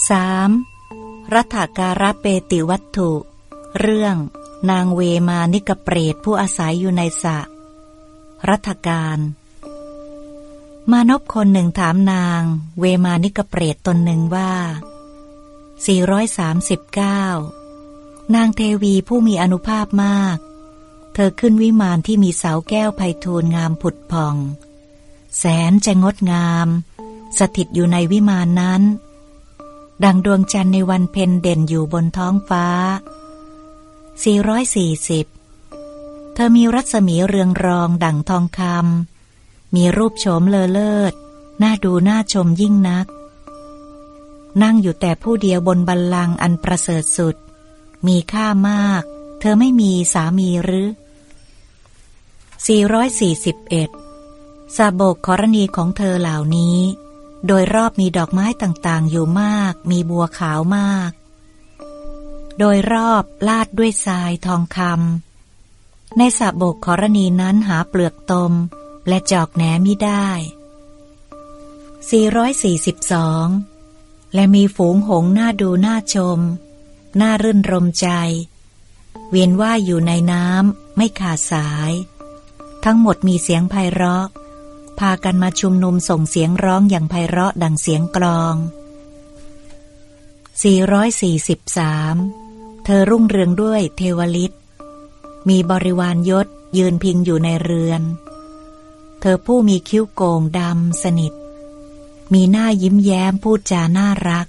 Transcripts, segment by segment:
3. รัฐการะเปติวัตถุ เรื่อง นางเวมานิกเปรตผู้อาศัยอยู่ในสระรัฐการ มานพคนหนึ่งถามนาง เวมานิกเปรตตนหนึ่งว่า 439 นางเทวีผู้มีอนุภาพมาก เธอขึ้นวิมานที่มีเสาแก้วไพทูลงามผุดผ่อง แสนจะงดงาม สถิตอยู่ในวิมานนั้น ดังดวงจันทร์ในวันเพ็ญเด่นอยู่บนท้องฟ้า 440 เธอมีรัศมีเรืองรองดั่งทองคำ มีรูปโฉมเลอเลิศ น่าดูน่าชมยิ่งนัก นั่งอยู่แต่ผู้เดียวบนบัลลังก์อันประเสริฐสุด มีค่ามาก เธอไม่มีสามีหรือ 441สาบกกรณีของเธอเหล่านี้ โดยรอบมีดอกไม้ต่างๆ อยู่มาก มีบัวขาวมาก โดยรอบลาดด้วยทรายทองคำ ในสาบกกรณีนั้นหาเปลือกตม และจอกแหนมิได้ 442 และมีฝูงหงส์น่าดูน่าชมน่ารื่นรมใจ เวียนว่ายอยู่ในน้ำไม่ขาดสาย ทั้งหมดมีเสียงไพเราะ พากันมาชุมนุมส่งเสียงร้องอย่างไพเราะดังเสียงกลอง 443 เธอรุ่งเรืองด้วยเทวลิต มีบริวารยศยืนพิงอยู่ในเรือน เธอผู้มีคิ้วโกงดำสนิท มีหน้ายิ้มแย้มพูดจาน่ารัก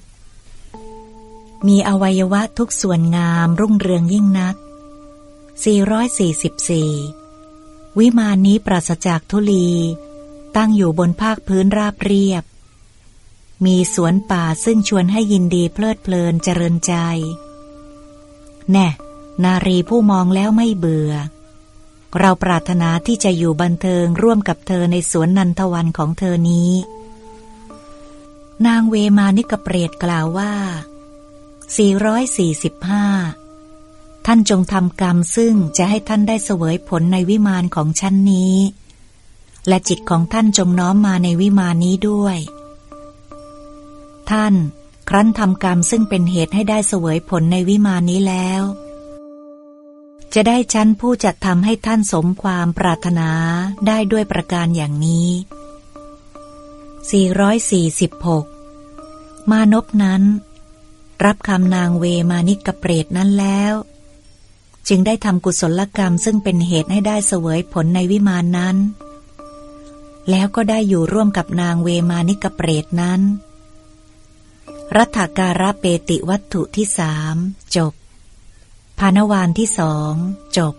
มีอวัยวะทุกส่วนงามรุ่งเรืองยิ่งนัก 444 วิมานนี้ปราศจากทุลี ตั้งอยู่บนภาคพื้นราบเรียบ มีสวนป่าซึ่งชวนให้ยินดีเพลิดเพลินเจริญใจ แน่ นารีผู้มองแล้วไม่เบื่อ เราปรารถนาที่จะอยู่บันเทิงร่วมกับเธอในสวนนันทวันของเธอนี้ นางเวมานิกเปรตกล่าวว่า 445ท่านจงทำกรรมซึ่งจะให้ท่านได้เสวยผลในวิมานของชั้นนี้ และจิตของท่านจงน้อมมาในวิมานนี้ด้วย ท่าน ครั้นทำกรรมซึ่งเป็นเหตุให้ได้เสวยผลในวิมานนี้แล้ว จะได้ชั้นผู้จะทำให้ท่านสมความปรารถนาได้ด้วยประการอย่างนี้ 446 มานพนั้น รับคำนางเวมานิกเปรตนั้นแล้วจึงได้ทำกุศลกรรมซึ่งเป็นเหตุให้ได้เสวยผลในวิมานนั้น แล้วก็ได้อยู่ร่วมกับนางเวมานิกเปรตนั้น รัฐการะเปติวัตถุที่สามจบ พานวานที่สองจบ